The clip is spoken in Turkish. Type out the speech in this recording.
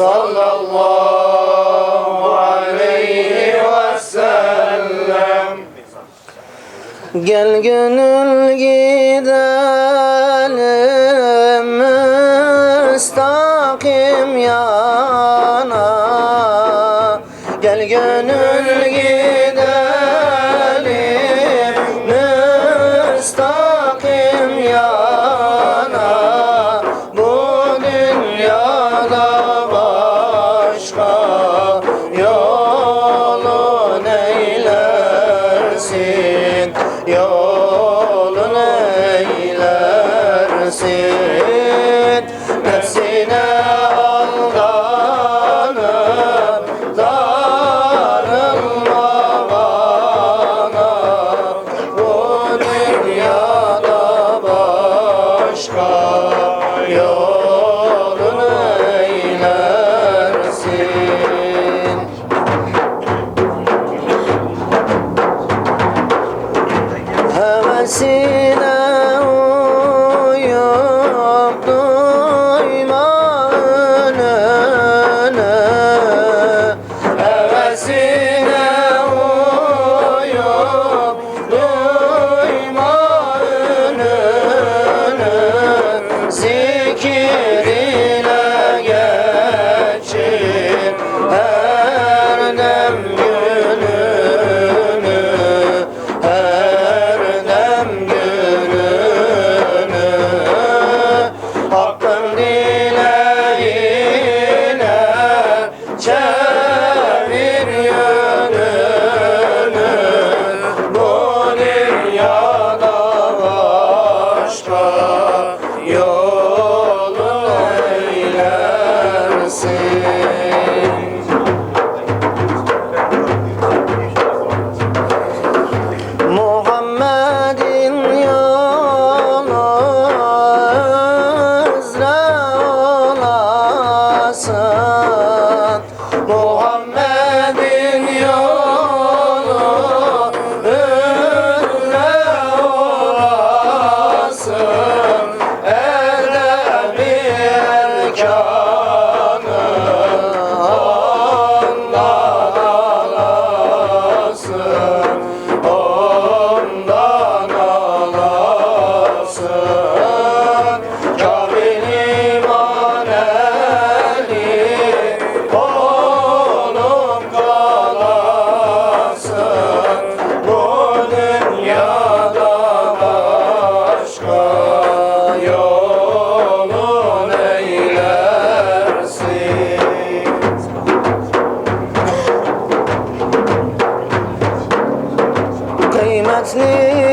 sallallahu aleyhi ve sellem. Gel gönül gidelim müstakim ya Bıraktım yana bu dünyada başka yolun eylersin yolun eylersin nefsine dertli